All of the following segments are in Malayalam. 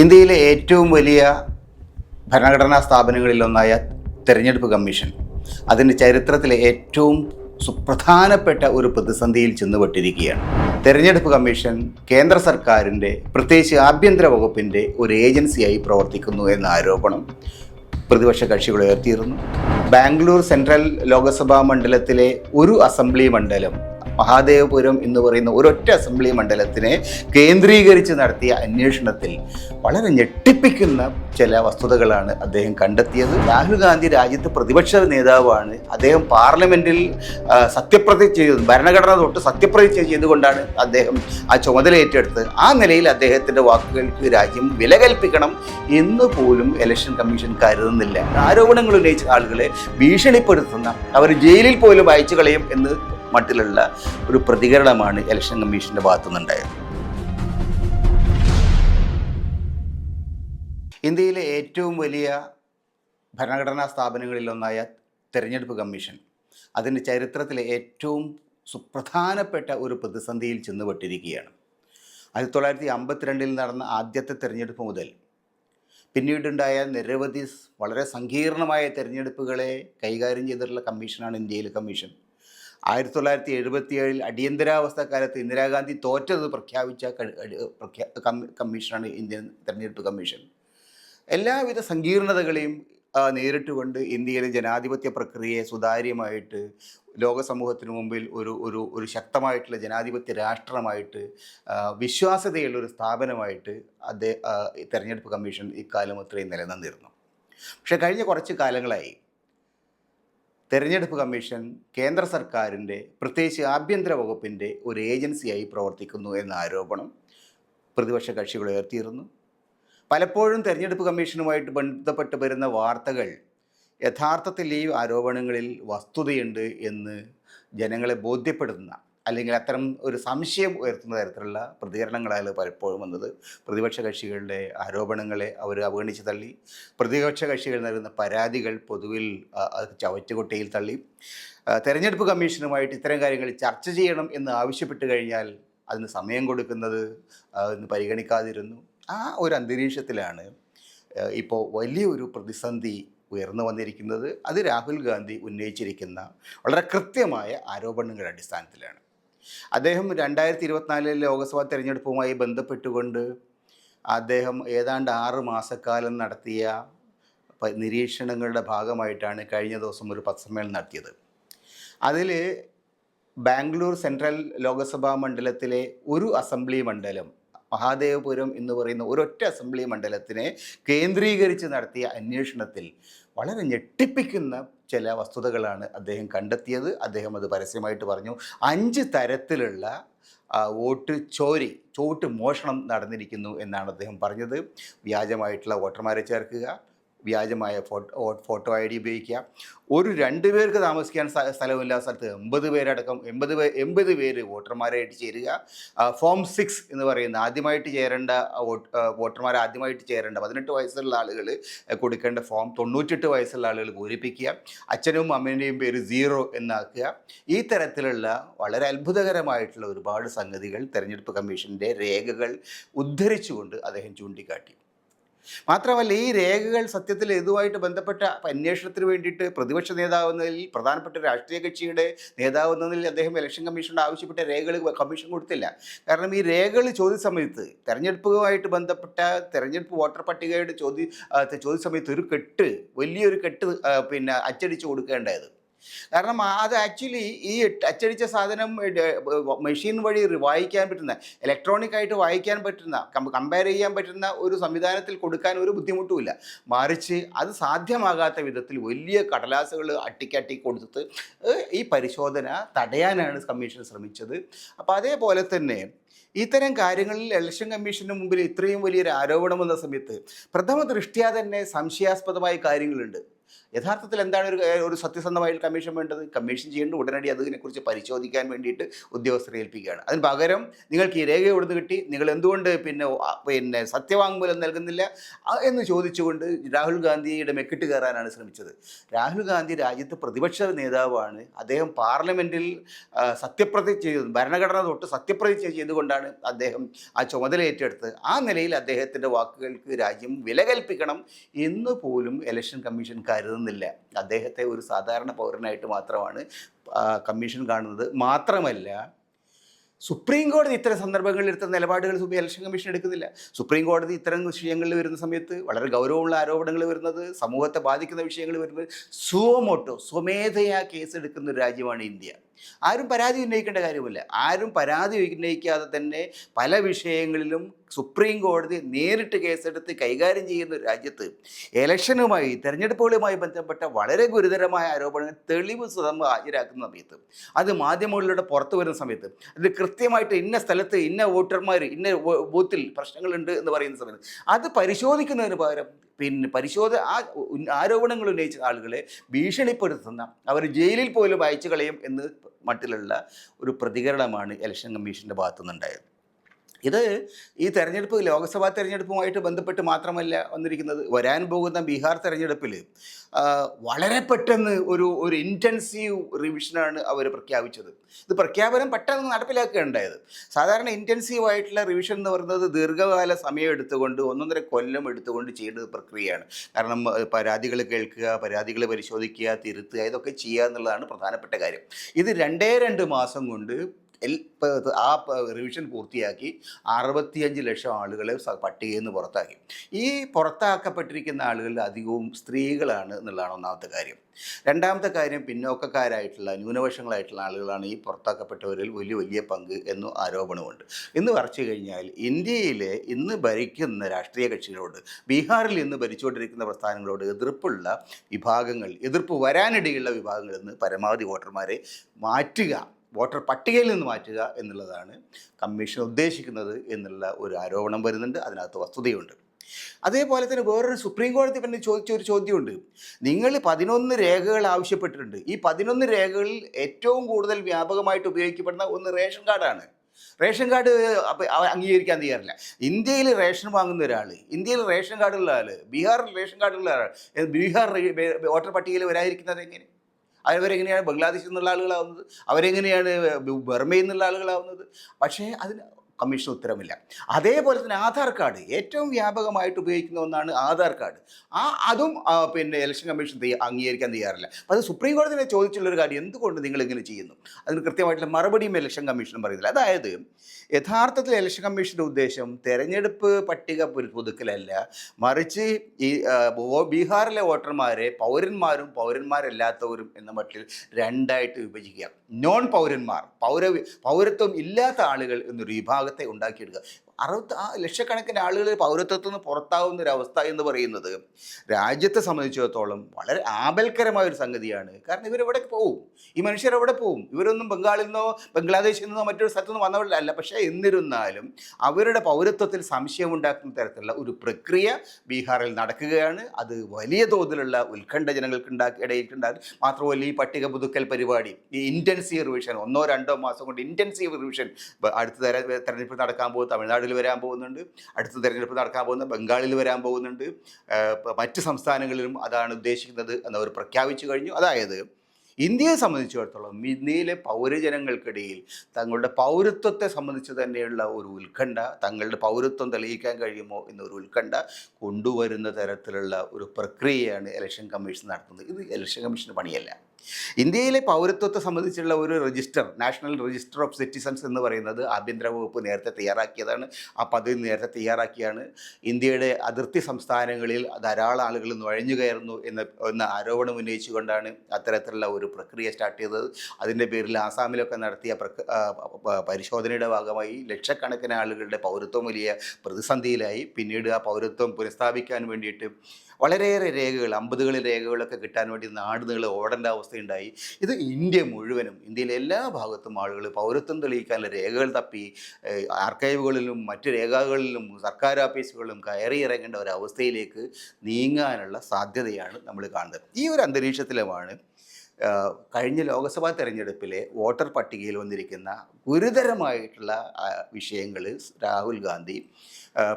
ഇന്ത്യയിലെ ഏറ്റവും വലിയ ഭരണഘടനാ സ്ഥാപനങ്ങളിലൊന്നായ തെരഞ്ഞെടുപ്പ് കമ്മീഷൻ. അതിന്റെ ചരിത്രത്തിലെ ഏറ്റവും സുപ്രധാനപ്പെട്ട ഒരു പ്രതിസന്ധിയിൽ ചെന്നുപെട്ടിരിക്കുകയാണ്. തെരഞ്ഞെടുപ്പ് കമ്മീഷൻ കേന്ദ്ര സർക്കാരിന്റെ പ്രത്യേകിച്ച് ആഭ്യന്തര വകുപ്പിന്റെ ഒരു ഏജൻസിയായി പ്രവർത്തിക്കുന്നു എന്ന ആരോപണം പ്രതിപക്ഷ കക്ഷികൾ ഉയർത്തിയിരുന്നു. ബാംഗ്ലൂർ സെൻട്രൽ ലോക്സഭാ മണ്ഡലത്തിലെ ഒരു അസംബ്ലി മണ്ഡലം മഹാദേവപുരം എന്ന് പറയുന്ന ഒരൊറ്റ അസംബ്ലി മണ്ഡലത്തിനെ കേന്ദ്രീകരിച്ച് നടത്തിയ അന്വേഷണത്തിൽ വളരെ ഞെട്ടിപ്പിക്കുന്ന ചില വസ്തുതകളാണ് അദ്ദേഹം കണ്ടെത്തിയത്. രാഹുൽ ഗാന്ധി രാജ്യത്ത് പ്രതിപക്ഷ നേതാവാണ്. അദ്ദേഹം പാർലമെന്റിൽ സത്യപ്രതിജ്ഞ ചെയ്തത് ഭരണഘടന തൊട്ട് സത്യപ്രതിജ്ഞ ചെയ്തുകൊണ്ടാണ് അദ്ദേഹം ആ ചുമതല ഏറ്റെടുത്തത്. ആ നിലയിൽ അദ്ദേഹത്തിന്റെ വാക്കുകൾക്ക് രാജ്യം വില കൽപ്പിക്കണം എന്ന് പോലും ഇലക്ഷൻ കമ്മീഷൻ കരുതുന്നില്ല. ആരോപണങ്ങൾ ഉന്നയിച്ച ആളുകളെ ഭീഷണിപ്പെടുത്തുന്ന അവർ ജയിലിൽ പോലും അയച്ചു കളയും എന്ന് മട്ടിലുള്ള ഒരു പ്രതികരണമാണ് ഇലക്ഷൻ കമ്മീഷന്റെ ഭാഗത്തുനിന്നുണ്ടായത്. ഇന്ത്യയിലെ ഏറ്റവും വലിയ ഭരണഘടനാ സ്ഥാപനങ്ങളിലൊന്നായ തെരഞ്ഞെടുപ്പ് കമ്മീഷൻ. അതിന്റെ ചരിത്രത്തിലെ ഏറ്റവും സുപ്രധാനപ്പെട്ട ഒരു പ്രതിസന്ധിയിൽ ചെന്നുപെട്ടിരിക്കുകയാണ്. ആയിരത്തി തൊള്ളായിരത്തി അമ്പത്തിരണ്ടിൽ നടന്ന ആദ്യത്തെ തെരഞ്ഞെടുപ്പ് മുതൽ പിന്നീടുണ്ടായ നിരവധി വളരെ സങ്കീർണമായ തെരഞ്ഞെടുപ്പുകളെ കൈകാര്യം ചെയ്തിട്ടുള്ള കമ്മീഷനാണ് ഇന്ത്യയിലെ കമ്മീഷൻ. ആയിരത്തി തൊള്ളായിരത്തി എഴുപത്തിയേഴിൽ അടിയന്തരാവസ്ഥ കാലത്ത് ഇന്ദിരാഗാന്ധി തോറ്റത് പ്രഖ്യാപിച്ച കമ്മീഷനാണ് ഇന്ത്യൻ തെരഞ്ഞെടുപ്പ് കമ്മീഷൻ. എല്ലാവിധ സങ്കീർണതകളെയും നേരിട്ടുകൊണ്ട് ഇന്ത്യയിലെ ജനാധിപത്യ പ്രക്രിയയെ സുതാര്യമായിട്ട് ലോക സമൂഹത്തിന് മുമ്പിൽ ഒരു ഒരു ഒരു ശക്തമായിട്ടുള്ള ജനാധിപത്യ രാഷ്ട്രമായിട്ട് വിശ്വാസ്യതയുള്ള ഒരു സ്ഥാപനമായിട്ട് അദ്ദേഹം തെരഞ്ഞെടുപ്പ് കമ്മീഷൻ ഇക്കാലം അത്രയും നിലനിന്നിരുന്നു. പക്ഷേ കഴിഞ്ഞ കുറച്ച് കാലങ്ങളായി തെരഞ്ഞെടുപ്പ് കമ്മീഷൻ കേന്ദ്ര സർക്കാരിന്റെ പ്രത്യേകിച്ച് ആഭ്യന്തര വകുപ്പിന്റെ ഒരു ഏജൻസിയായി പ്രവർത്തിക്കുന്നു എന്ന ആരോപണം പ്രതിപക്ഷ കക്ഷികൾ ഉയർത്തിയിരുന്നു. പലപ്പോഴും തെരഞ്ഞെടുപ്പ് കമ്മീഷനുമായിട്ട് ബന്ധപ്പെട്ട് വരുന്ന വാർത്തകൾ യഥാർത്ഥത്തിൽ ഈ ആരോപണങ്ങളിൽ വസ്തുതയുണ്ട് എന്ന് ജനങ്ങളെ ബോധ്യപ്പെടുത്തുന്ന അല്ലെങ്കിൽ അത്തരം ഒരു സംശയം ഉയർത്തുന്ന തരത്തിലുള്ള പ്രതികരണങ്ങളാണ് പലപ്പോഴും വന്നത്. പ്രതിപക്ഷ കക്ഷികളുടെ ആരോപണങ്ങളെ അവർ അവഗണിച്ച് തള്ളി. പ്രതിപക്ഷ കക്ഷികൾ നൽകുന്ന പരാതികൾ പൊതുവിൽ ചവറ്റുകൊട്ടയിൽ തള്ളി. തെരഞ്ഞെടുപ്പ് കമ്മീഷനുമായിട്ട് ഇത്തരം കാര്യങ്ങൾ ചർച്ച ചെയ്യണം എന്ന് ആവശ്യപ്പെട്ട് കഴിഞ്ഞാൽ അതിന് സമയം കൊടുക്കുന്നത് അതിന് പരിഗണിക്കാതിരുന്നു. ആ ഒരു അന്തരീക്ഷത്തിലാണ് ഇപ്പോൾ വലിയൊരു പ്രതിസന്ധി ഉയർന്നു വന്നിരിക്കുന്നത്. അത് രാഹുൽ ഗാന്ധി ഉന്നയിച്ചിരിക്കുന്ന വളരെ കൃത്യമായ ആരോപണങ്ങളുടെ അടിസ്ഥാനത്തിലാണ്. അദ്ദേഹം രണ്ടായിരത്തി ഇരുപത്തിനാലിലെ ലോക്സഭാ തെരഞ്ഞെടുപ്പുമായി ബന്ധപ്പെട്ടുകൊണ്ട് അദ്ദേഹം ഏതാണ്ട് ആറ് മാസക്കാലം നടത്തിയ നിരീക്ഷണങ്ങളുടെ ഭാഗമായിട്ടാണ് കഴിഞ്ഞ ദിവസം ഒരു പത്രസമ്മേളനം നടത്തിയത്. അതിൽ ബാംഗ്ലൂർ സെൻട്രൽ ലോക്സഭാ മണ്ഡലത്തിലെ ഒരു അസംബ്ലി മണ്ഡലം മഹാദേവപുരം എന്ന് പറയുന്ന ഒരൊറ്റ അസംബ്ലി മണ്ഡലത്തിനെ കേന്ദ്രീകരിച്ച് നടത്തിയ അന്വേഷണത്തിൽ വളരെ ഞെട്ടിപ്പിക്കുന്ന ചില വസ്തുതകളാണ് അദ്ദേഹം കണ്ടെത്തിയത്. അദ്ദേഹം അത് പരസ്യമായിട്ട് പറഞ്ഞു. അഞ്ച് തരത്തിലുള്ള വോട്ട് ചോരി ചോട്ട് മോഷണം നടന്നിരിക്കുന്നു എന്നാണ് അദ്ദേഹം പറഞ്ഞത്. വ്യാജമായിട്ടുള്ള വോട്ടർമാരെ ചേർക്കുക. വ്യാജമായ ഫോട്ടോ ഫോട്ടോ ഐ ഡി ഉപയോഗിക്കുക. ഒരു രണ്ട് പേർക്ക് താമസിക്കാൻ സ്ഥ- സ്ഥലമില്ലാത്ത സ്ഥലത്ത് എൺപത് പേരടക്കം എൺപത് എൺപത് പേര് വോട്ടർമാരായിട്ട് ചേരുക. ഫോം സിക്സ് എന്ന് പറയുന്ന ആദ്യമായിട്ട് ചേരേണ്ട വോട്ടർമാർ ആദ്യമായിട്ട് ചേരേണ്ട പതിനെട്ട് വയസ്സുള്ള ആളുകൾ കൊടുക്കേണ്ട ഫോം തൊണ്ണൂറ്റെട്ട് വയസ്സുള്ള ആളുകൾ പൂരിപ്പിക്കുക. അച്ഛനും അമ്മേന്റെയും പേര് സീറോ എന്നാക്കുക. ഈ തരത്തിലുള്ള വളരെ അത്ഭുതകരമായിട്ടുള്ള ഒരുപാട് സംഗതികൾ തെരഞ്ഞെടുപ്പ് കമ്മീഷന്റെ രേഖകൾ ഉദ്ധരിച്ചുകൊണ്ട് അദ്ദേഹം ചൂണ്ടിക്കാട്ടി. മാത്രമല്ല ഈ രേഖകൾ സത്യത്തിൽ ഇതുമായിട്ട് ബന്ധപ്പെട്ട അന്വേഷണത്തിന് വേണ്ടിയിട്ട് പ്രതിപക്ഷ നേതാവ് എന്നതിൽ പ്രധാനപ്പെട്ട രാഷ്ട്രീയ കക്ഷിയുടെ നേതാവ് എന്നതിൽ അദ്ദേഹം ഇലക്ഷൻ കമ്മീഷനോട് ആവശ്യപ്പെട്ട രേഖകൾ കമ്മീഷൻ കൊടുത്തില്ല. കാരണം ഈ രേഖകൾ ചോദ്യ സമയത്ത് തെരഞ്ഞെടുപ്പുമായിട്ട് ബന്ധപ്പെട്ട തെരഞ്ഞെടുപ്പ് വോട്ടർ പട്ടികയുടെ ചോദ്യ ചോദ്യ സമയത്ത് ഒരു കെട്ട് വലിയൊരു കെട്ട് പിന്നെ അച്ചടിച്ച് കൊടുക്കേണ്ടത്. കാരണം അത് ആക്ച്വലി ഈ ടച്ചടിച്ച സാധനം മെഷീൻ വഴി വായിക്കാൻ പറ്റുന്ന ഇലക്ട്രോണിക് ആയിട്ട് വായിക്കാൻ പറ്റുന്ന കമ്പയർ ചെയ്യാൻ പറ്റുന്ന ഒരു സംവിധാനത്തിൽ കൊടുക്കാൻ ഒരു ബുദ്ധിമുട്ടുമില്ല മറിച്ച് അത് സാധ്യമാകാത്ത വിധത്തിൽ വലിയ കടലാസുകൾ അട്ടിക്കട്ടി കൊടുത്തിട്ട് ഈ പരിശോധന തടയാനാണ് കമ്മീഷൻ ശ്രമിച്ചത്. അപ്പോൾ അതേപോലെ തന്നെ ഇത്തരം കാര്യങ്ങളിൽ ഇലക്ഷൻ കമ്മീഷന് മുമ്പിൽ ഇത്രയും വലിയൊരു ആരോപണം വന്ന സമയത്ത് പ്രഥമ ദൃഷ്ട്യാ തന്നെ സംശയാസ്പദമായ കാര്യങ്ങളുണ്ട്. യഥാർത്ഥത്തിൽ എന്താണ് ഒരു ഒരു സത്യസന്ധമായ കമ്മീഷൻ വേണ്ടത്? കമ്മീഷൻ ചെയ്യേണ്ട ഉടനടി അതിനെക്കുറിച്ച് പരിശോധിക്കാൻ വേണ്ടിയിട്ട് ഉദ്യോഗസ്ഥരെ ഏൽപ്പിക്കുകയാണ്. അതിന് പകരം നിങ്ങൾക്ക് ഈ രേഖ ഇവിടുന്ന് കിട്ടി? നിങ്ങൾ എന്തുകൊണ്ട് പിന്നെ പിന്നെ സത്യവാങ്മൂലം നൽകുന്നില്ല? എന്ന് ചോദിച്ചുകൊണ്ട് രാഹുൽ ഗാന്ധിയുടെ മെക്കിട്ട് കയറാനാണ് ശ്രമിച്ചത്. രാഹുൽ ഗാന്ധി രാജ്യത്ത് പ്രതിപക്ഷ നേതാവാണ്. അദ്ദേഹം പാർലമെന്റിൽ സത്യപ്രതിജ്ഞ ചെയ്തു ഭരണഘടന തൊട്ട് സത്യപ്രതിജ്ഞ ചെയ്തുകൊണ്ടാണ് അദ്ദേഹം ആ ചുമതല ഏറ്റെടുത്ത് ആ നിലയിൽ അദ്ദേഹത്തിന്റെ വാക്കുകൾക്ക് രാജ്യം വില കൽപ്പിക്കണം എന്ന് പോലും ഇലക്ഷൻ കമ്മീഷൻ കരുതുന്നില്ല അദ്ദേഹത്തെ ഒരു സാധാരണ പൗരനായിട്ട് മാത്രമാണ് കമ്മീഷൻ കാണുന്നത്. മാത്രമല്ല സുപ്രീം കോടതി ഇത്തരം സന്ദർഭങ്ങളിൽ എടുത്ത നിലപാടുകൾ ഇലക്ഷൻ കമ്മീഷൻ എടുക്കുന്നില്ല. സുപ്രീം കോടതി ഇത്തരം വിഷയങ്ങളിൽ വരുന്ന സമയത്ത് വളരെ ഗൗരവമുള്ള ആരോപണങ്ങൾ വരുന്നത് സമൂഹത്തെ ബാധിക്കുന്ന വിഷയങ്ങൾ വരുന്നത് സുവമോട്ടോ സ്വമേധയാ കേസ് എടുക്കുന്ന ഒരു രാജ്യമാണ് ഇന്ത്യ. ആരും പരാതി ഉന്നയിക്കേണ്ട കാര്യമില്ല ആരും പരാതി ഉന്നയിക്കാതെ തന്നെ പല വിഷയങ്ങളിലും സുപ്രീം കോടതി നേരിട്ട് കേസെടുത്ത് കൈകാര്യം ചെയ്യുന്ന രാജ്യത്ത് ഇലക്ഷനുമായി തെരഞ്ഞെടുപ്പുകളുമായി ബന്ധപ്പെട്ട വളരെ ഗുരുതരമായ ആരോപണങ്ങൾ തെളിവ് സ്വതം ഹാജരാക്കുന്ന സമയത്ത് അത് മാധ്യമങ്ങളിലൂടെ പുറത്തു വരുന്ന സമയത്ത് അത് കൃത്യമായിട്ട് ഇന്ന സ്ഥലത്ത് ഇന്ന വോട്ടർമാർ ഇന്ന ബൂത്തിൽ പ്രശ്നങ്ങളുണ്ട് എന്ന് പറയുന്ന സമയത്ത് അത് പരിശോധിക്കുന്നതിന് പകരം പിന്നെ പരിശോധന ആ ആരോപണങ്ങൾ ഉന്നയിച്ച ആളുകളെ ഭീഷണിപ്പെടുത്തുന്ന അവർ ജയിലിൽ പോലും അയച്ചു കളയും എന്ന് മട്ടിലുള്ള ഒരു പ്രതികരണമാണ് ഇലക്ഷൻ കമ്മീഷന്റെ ഭാഗത്തുനിന്നുണ്ടായത്. ഇത് ഈ തെരഞ്ഞെടുപ്പ് ലോക്സഭാ തെരഞ്ഞെടുപ്പുമായിട്ട് ബന്ധപ്പെട്ട് മാത്രമല്ല വന്നിരിക്കുന്നത്. വരാൻ പോകുന്ന ബീഹാർ തെരഞ്ഞെടുപ്പിൽ വളരെ പെട്ടെന്ന് ഒരു ഒരു ഇന്റൻസീവ് റിവിഷനാണ് അവർ പ്രഖ്യാപിച്ചത്. ഇത് പ്രഖ്യാപനം പെട്ടെന്ന് നടപ്പിലാക്കുകയുണ്ടായത്. സാധാരണ ഇന്റൻസീവ് ആയിട്ടുള്ള റിവിഷൻ എന്ന് പറയുന്നത് ദീർഘകാല സമയം എടുത്തുകൊണ്ട് ഒന്നൊന്നര കൊല്ലം എടുത്തുകൊണ്ട് ചെയ്യേണ്ട പ്രക്രിയയാണ്. കാരണം പരാതികൾ കേൾക്കുക പരാതികൾ പരിശോധിക്കുക തിരുത്തുക ഇതൊക്കെ ചെയ്യുക എന്നുള്ളതാണ് പ്രധാനപ്പെട്ട കാര്യം. ഇത് രണ്ടേ രണ്ട് മാസം കൊണ്ട് ആ റിവിഷൻ പൂർത്തിയാക്കി അറുപത്തിയഞ്ച് ലക്ഷം ആളുകളെ പട്ടികയിൽ നിന്ന് പുറത്താക്കി. ഈ പുറത്താക്കപ്പെട്ടിരിക്കുന്ന ആളുകളിൽ അധികവും സ്ത്രീകളാണ് എന്നുള്ളതാണ് ഒന്നാമത്തെ കാര്യം. രണ്ടാമത്തെ കാര്യം പിന്നോക്കക്കാരായിട്ടുള്ള ന്യൂനപക്ഷങ്ങളായിട്ടുള്ള ആളുകളാണ് ഈ പുറത്താക്കപ്പെട്ടവരിൽ വലിയ വലിയ പങ്ക് എന്ന് ആരോപണമുണ്ട്. എന്ന് പറഞ്ഞു കഴിഞ്ഞാൽ ഇന്ത്യയിലെ ഇന്ന് ഭരിക്കുന്ന രാഷ്ട്രീയ കക്ഷികളോട് ബീഹാറിൽ ഇന്ന് ഭരിച്ചുകൊണ്ടിരിക്കുന്ന പ്രസ്ഥാനങ്ങളോട് എതിർപ്പുള്ള വിഭാഗങ്ങൾ എതിർപ്പ് വരാനിടയുള്ള വിഭാഗങ്ങളിൽ നിന്ന് പരമാവധി വോട്ടർമാരെ മാറ്റുക വോട്ടർ പട്ടികയിൽ നിന്ന് മാറ്റുക എന്നുള്ളതാണ് കമ്മീഷൻ ഉദ്ദേശിക്കുന്നത് എന്നുള്ള ഒരു ആരോപണം വരുന്നുണ്ട്. അതിനകത്ത് വസ്തുതയുണ്ട്. അതേപോലെ തന്നെ വേറൊരു സുപ്രീം കോടതി പിന്നെ ചോദിച്ച ഒരു ചോദ്യമുണ്ട്. നിങ്ങൾ പതിനൊന്ന് രേഖകൾ ആവശ്യപ്പെട്ടിട്ടുണ്ട്. ഈ പതിനൊന്ന് രേഖകളിൽ ഏറ്റവും കൂടുതൽ വ്യാപകമായിട്ട് ഉപയോഗിക്കപ്പെടുന്ന ഒന്ന് റേഷൻ കാർഡാണ്. റേഷൻ കാർഡ് അംഗീകരിക്കാൻ തയ്യാറില്ല. ഇന്ത്യയിൽ റേഷൻ വാങ്ങുന്ന ഒരാൾ ഇന്ത്യയിൽ റേഷൻ കാർഡുള്ള ആൾ ബീഹാറിൽ റേഷൻ കാർഡുള്ള ആൾ ബീഹാർ വോട്ടർ പട്ടികയിൽ വരാതിരിക്കുന്നത് എങ്ങനെ? അവരെങ്ങനെയാണ് ബംഗ്ലാദേശിൽ നിന്നുള്ള ആളുകളാവുന്നത്? അവരെങ്ങനെയാണ് ബർമയിൽ നിന്നുള്ള ആളുകളാവുന്നത്? പക്ഷേ അതിന് കമ്മീഷൻ ഉത്തരവില്ല അതേപോലെ തന്നെ ആധാർ കാർഡ് ഏറ്റവും വ്യാപകമായിട്ട് ഉപയോഗിക്കുന്ന ഒന്നാണ് ആധാർ കാർഡ്. ആ അതും പിന്നെ ഇലക്ഷൻ കമ്മീഷൻ അംഗീകരിക്കാൻ തയ്യാറില്ല. അപ്പോൾ അത് സുപ്രീം കോടതിനെ ചോദിച്ചുള്ളൊരു കാര്യം എന്തുകൊണ്ട് നിങ്ങൾ ഇങ്ങനെ ചെയ്യുന്നു? അതിന് കൃത്യമായിട്ടുള്ള മറുപടിയും ഇലക്ഷൻ കമ്മീഷൻ പറയുന്നില്ല. അതായത് യഥാർത്ഥത്തിൽ ഇലക്ഷൻ കമ്മീഷന്റെ ഉദ്ദേശം തെരഞ്ഞെടുപ്പ് പട്ടിക പുതു- പുതുക്കലല്ല. മറിച്ച് ഈ ബീഹാറിലെ വോട്ടർമാരെ പൗരന്മാരും പൗരന്മാരല്ലാത്തവരും എന്ന മട്ടിൽ രണ്ടായിട്ട് വിഭജിക്കുക. നോൺ പൗരന്മാർ പൗര പൗരത്വം ഇല്ലാത്ത ആളുകൾ എന്നൊരു വിഭാഗത്തെ ഉണ്ടാക്കിയെടുക്കുക. അറുപത്തി ആ ലക്ഷക്കണക്കിന് ആളുകൾ പൗരത്വത്തിൽ നിന്ന് പുറത്താവുന്ന ഒരു അവസ്ഥ എന്ന് പറയുന്നത് രാജ്യത്തെ സംബന്ധിച്ചിടത്തോളം വളരെ ആപൽക്കരമായ ഒരു സംഗതിയാണ്. കാരണം ഇവരെവിടെ പോവും? ഈ മനുഷ്യർ എവിടെ പോവും? ഇവരൊന്നും ബംഗാളിൽ നിന്നോ ബംഗ്ലാദേശിൽ നിന്നോ മറ്റൊരു സ്ഥലത്തു നിന്ന് വന്നവരല്ല. പക്ഷേ എന്നിരുന്നാലും അവരുടെ പൗരത്വത്തിൽ സംശയമുണ്ടാക്കുന്ന തരത്തിലുള്ള ഒരു പ്രക്രിയ ബീഹാറിൽ നടക്കുകയാണ്. അത് വലിയ തോതിലുള്ള ഉത്കണ്ഠ ജനങ്ങൾക്ക് ഉണ്ടാക്കി ഇടയിലുണ്ടാകും. മാത്രമല്ല ഈ പട്ടിക പുതുക്കൽ പരിപാടി ഈ ഇന്റൻസീവ് റിവിഷൻ ഒന്നോ രണ്ടോ മാസം കൊണ്ട് ഇന്റൻസീവ് റിവിഷൻ അടുത്ത തെര തെരഞ്ഞെടുപ്പ് നടക്കാൻ പോകുന്ന തമിഴ്നാട്ടിൽ വരാൻ പോകുന്നുണ്ട്. അടുത്ത തെരഞ്ഞെടുപ്പ് നടക്കാൻ പോകുന്ന ബംഗാളിൽ വരാൻ പോകുന്നുണ്ട്. മറ്റ് സംസ്ഥാനങ്ങളിലും അതാണ് ഉദ്ദേശിക്കുന്നത് എന്നവർ പ്രഖ്യാപിച്ചു കഴിഞ്ഞു. അതായത് ഇന്ത്യയെ സംബന്ധിച്ചിടത്തോളം ഇന്ത്യയിലെ പൗരജനങ്ങൾക്കിടയിൽ തങ്ങളുടെ പൗരത്വത്തെ സംബന്ധിച്ച് തന്നെയുള്ള ഒരു ഉത്കണ്ഠ തങ്ങളുടെ പൗരത്വം തെളിയിക്കാൻ കഴിയുമോ എന്നൊരു ഉത്കണ്ഠ കൊണ്ടുവരുന്ന തരത്തിലുള്ള ഒരു പ്രക്രിയയാണ് ഇലക്ഷൻ കമ്മീഷൻ നടത്തുന്നത്. ഇത് ഇലക്ഷൻ കമ്മീഷന്റെ പണിയല്ല. ഇന്ത്യയിലെ പൗരത്വത്തെ സംബന്ധിച്ചുള്ള ഒരു register national register of citizens എന്ന് പറയുന്നത് ആഭ്യന്തര വകുപ്പ് നേരത്തെ തയ്യാറാക്കിയതാണ്. ആ പദ്ധതി നേരത്തെ തയ്യാറാക്കിയാണ്. ഇന്ത്യയുടെ അതിർത്തി സംസ്ഥാനങ്ങളിൽ ധാരാളം ആളുകൾ നുഴഞ്ഞു കയറുന്നു എന്ന എന്ന ആരോപണം ഉന്നയിച്ചുകൊണ്ടാണ് അത്തരത്തിലുള്ള ഒരു പ്രക്രിയ സ്റ്റാർട്ട് ചെയ്തത്. അതിന്റെ പേരിൽ ആസാമിലൊക്കെ നടത്തിയ പരിശോധനയുടെ ഭാഗമായി ലക്ഷക്കണക്കിന് ആളുകളുടെ പൗരത്വം വലിയ പ്രതിസന്ധിയിലായി. പിന്നീട് ആ പൗരത്വം പുനഃസ്ഥാപിക്കാൻ വേണ്ടിയിട്ട് വളരെയേറെ രേഖകൾ അമ്പതുകളിൽ രേഖകളൊക്കെ കിട്ടാൻ വേണ്ടി നാടുകൾ ഓടേണ്ട അവസ്ഥയുണ്ടായി. ഇത് ഇന്ത്യ മുഴുവനും ഇന്ത്യയിലെ എല്ലാ ഭാഗത്തും ആളുകൾ പൗരത്വം തെളിയിക്കാനുള്ള രേഖകൾ തപ്പി ആർക്കൈവുകളിലും മറ്റ് രേഖകളിലും സർക്കാർ ഓഫീസുകളിലും കയറി ഇറങ്ങേണ്ട ഒരു അവസ്ഥയിലേക്ക് നീങ്ങാനുള്ള സാധ്യതയാണ് നമ്മൾ കാണുന്നത്. ഈ ഒരു അന്തരീക്ഷത്തിലുമാണ് കഴിഞ്ഞ ലോക്സഭാ തെരഞ്ഞെടുപ്പിലെ വോട്ടർ പട്ടികയിൽ വന്നിരിക്കുന്ന ഗുരുതരമായിട്ടുള്ള വിഷയങ്ങൾ രാഹുൽ ഗാന്ധി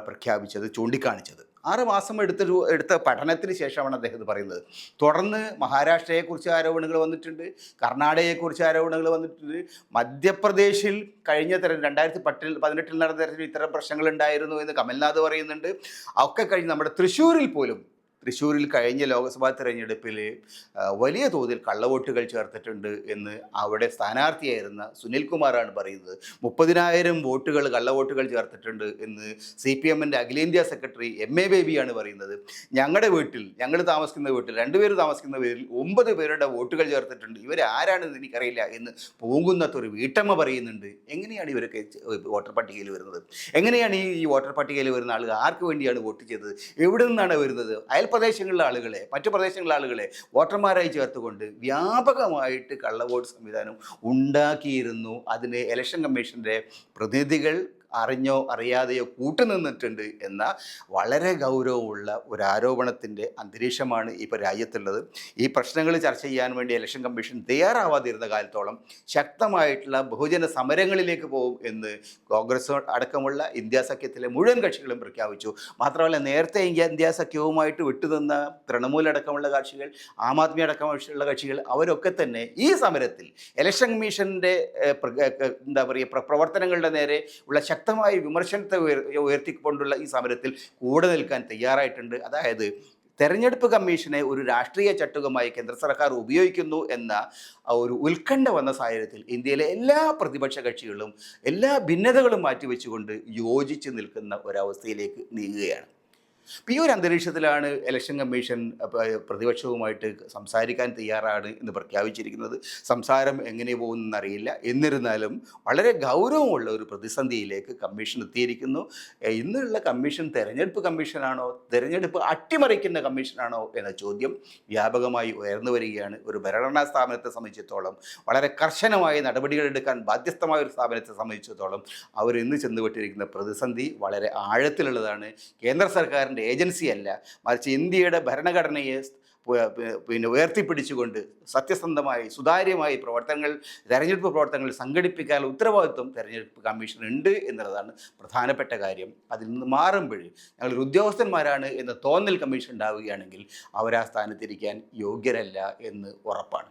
പ്രഖ്യാപിച്ചത് ചൂണ്ടിക്കാണിച്ചത്. ആറ് മാസം എടുത്ത എടുത്ത പഠനത്തിന് ശേഷമാണ് അദ്ദേഹം ഇത് പറയുന്നത്. തുടർന്ന് മഹാരാഷ്ട്രയെക്കുറിച്ച് ആരോപണങ്ങൾ വന്നിട്ടുണ്ട് കർണാടകയെക്കുറിച്ച് ആരോപണങ്ങൾ വന്നിട്ടുണ്ട്. മധ്യപ്രദേശിൽ കഴിഞ്ഞ തെര രണ്ടായിരത്തി പട്ടിൽ പതിനെട്ടിൽ നടന്ന തെരഞ്ഞെടുപ്പിൽ ഇത്തരം പ്രശ്നങ്ങൾ ഉണ്ടായിരുന്നു എന്ന് കമൽനാഥ് പറയുന്നുണ്ട്. ഒക്കെ കഴിഞ്ഞ് നമ്മുടെ തൃശ്ശൂരിൽ പോലും തൃശ്ശൂരിൽ കഴിഞ്ഞ ലോക്സഭാ തെരഞ്ഞെടുപ്പിൽ വലിയ തോതിൽ കള്ളവോട്ടുകൾ ചേർത്തിട്ടുണ്ട് എന്ന് അവിടെ സ്ഥാനാർത്ഥിയായിരുന്ന സുനിൽകുമാറാണ് പറയുന്നത്. മുപ്പതിനായിരം വോട്ടുകൾ കള്ളവോട്ടുകൾ ചേർത്തിട്ടുണ്ട് എന്ന് സി പി എമ്മിന്റെ അഖിലേന്ത്യാ സെക്രട്ടറി എം എ ബേബിയാണ് പറയുന്നത്. ഞങ്ങളുടെ വീട്ടിൽ ഞങ്ങൾ താമസിക്കുന്ന വീട്ടിൽ രണ്ടുപേർ താമസിക്കുന്ന വീട്ടിൽ ഒമ്പത് പേരുടെ വോട്ടുകൾ ചേർത്തിട്ടുണ്ട്. ഇവർ ആരാണെന്ന് എനിക്കറിയില്ല എന്ന് പൂങ്കുന്നത്തൊരു വീട്ടമ്മ പറയുന്നുണ്ട്. എങ്ങനെയാണ് ഇവരൊക്കെ വോട്ടർ പട്ടികയിൽ വരുന്നത്? എങ്ങനെയാണ് ഈ വോട്ടർ പട്ടികയിൽ വരുന്ന ആൾ ആർക്ക് വേണ്ടിയാണ് വോട്ട് ചെയ്തത്? എവിടെ നിന്നാണ് വരുന്നത്? അയൽപ്രദേശങ്ങളിലെ ആളുകളെ മറ്റു പ്രദേശങ്ങളിലെ ആളുകളെ വോട്ടർമാരായി ചേർത്തുകൊണ്ട് വ്യാപകമായിട്ട് കള്ളവോട്ട് സംവിധാനം ഉണ്ടാക്കിയിരുന്നു. അതിന് ഇലക്ഷൻ കമ്മീഷന്റെ പ്രതിനിധികൾ അറിഞ്ഞോ അറിയാതെയോ കൂട്ടുനിന്നിട്ടുണ്ട് എന്ന വളരെ ഗൗരവമുള്ള ഒരു ആരോപണത്തിന്റെ അന്തരീക്ഷമാണ് ഇപ്പോൾ രാജ്യത്തുള്ളത്. ഈ പ്രശ്നങ്ങൾ ചർച്ച ചെയ്യാൻ വേണ്ടി ഇലക്ഷൻ കമ്മീഷൻ തയ്യാറാവാതിരുന്ന കാലത്തോളം ശക്തമായിട്ടുള്ള ബഹുജന സമരങ്ങളിലേക്ക് പോകും എന്ന് കോൺഗ്രസ് അടക്കമുള്ള ഇന്ത്യ സഖ്യത്തിലെ മുഴുവൻ കക്ഷികളും പ്രഖ്യാപിച്ചു. മാത്രമല്ല നേരത്തെ ഇന്ത്യ ഇന്ത്യ സഖ്യവുമായിട്ട് വിട്ടുനിന്ന തൃണമൂൽ അടക്കമുള്ള കക്ഷികൾ ആം ആദ്മി അടക്കമുള്ള കക്ഷികൾ അവരൊക്കെ തന്നെ ഈ സമരത്തിൽ ഇലക്ഷൻ കമ്മീഷന്റെ എന്താ പറയുക പ്രവർത്തനങ്ങളുടെ നേരെ ഉള്ള ശക്തമായ വിമർശനത്തെ ഉയർ ഉയർത്തിക്കൊണ്ടുള്ള ഈ സമരത്തിൽ കൂടെ നിൽക്കാൻ തയ്യാറായിട്ടുണ്ട്. അതായത് തെരഞ്ഞെടുപ്പ് കമ്മീഷനെ ഒരു രാഷ്ട്രീയ ചട്ടുകമായി കേന്ദ്ര സർക്കാർ ഉപയോഗിക്കുന്നു എന്ന ഒരു ഉത്കണ്ഠ വന്ന സാഹചര്യത്തിൽ ഇന്ത്യയിലെ എല്ലാ പ്രതിപക്ഷ കക്ഷികളും എല്ലാ ഭിന്നതകളും മാറ്റിവെച്ചുകൊണ്ട് യോജിച്ച് നിൽക്കുന്ന ഒരവസ്ഥയിലേക്ക് നീങ്ങുകയാണ്. അപ്പോൾ ഈ ഒരു അന്തരീക്ഷത്തിലാണ് ഇലക്ഷൻ കമ്മീഷൻ പ്രതിപക്ഷവുമായിട്ട് സംസാരിക്കാൻ തയ്യാറാണ് എന്ന് പ്രഖ്യാപിച്ചിരിക്കുന്നത്. സംസാരം എങ്ങനെ പോകുമെന്ന് അറിയില്ല. എന്നിരുന്നാലും വളരെ ഗൗരവമുള്ള ഒരു പ്രതിസന്ധിയിലേക്ക് കമ്മീഷൻ എത്തിയിരിക്കുന്നു. ഇന്നുള്ള കമ്മീഷൻ തെരഞ്ഞെടുപ്പ് കമ്മീഷനാണോ തെരഞ്ഞെടുപ്പ് അട്ടിമറിക്കുന്ന കമ്മീഷനാണോ എന്ന ചോദ്യം വ്യാപകമായി ഉയർന്നു വരികയാണ്. ഒരു ഭരണഘടനാ സ്ഥാപനത്തെ സംബന്ധിച്ചിടത്തോളം വളരെ കർശനമായ നടപടികൾ എടുക്കാൻ ബാധ്യസ്ഥമായ ഒരു സ്ഥാപനത്തെ സംബന്ധിച്ചിടത്തോളം അവർ ഇന്ന് ചെന്നുപെട്ടിരിക്കുന്ന പ്രതിസന്ധി വളരെ ആഴത്തിലുള്ളതാണ്. കേന്ദ്ര സർക്കാരിന്റെ ഏജൻസി അല്ല. മറിച്ച് ഇന്ത്യയുടെ ഭരണഘടനയെ പിന്നെ ഉയർത്തിപ്പിടിച്ചുകൊണ്ട് സത്യസന്ധമായി സുതാര്യമായി പ്രവർത്തനങ്ങൾ തെരഞ്ഞെടുപ്പ് പ്രവർത്തനങ്ങൾ സംഘടിപ്പിക്കാനുള്ള ഉത്തരവാദിത്വം തെരഞ്ഞെടുപ്പ് കമ്മീഷൻ ഉണ്ട് എന്നുള്ളതാണ് പ്രധാനപ്പെട്ട കാര്യം. അതിൽ നിന്ന് മാറുമ്പോൾ ഞങ്ങൾ ഉദ്യോഗസ്ഥന്മാരാണ് എന്ന തോന്നൽ കമ്മീഷൻ ഉണ്ടാവുകയാണെങ്കിൽ അവരാ സ്ഥാനത്തിരിക്കാൻ യോഗ്യരല്ല എന്ന് ഉറപ്പാണ്.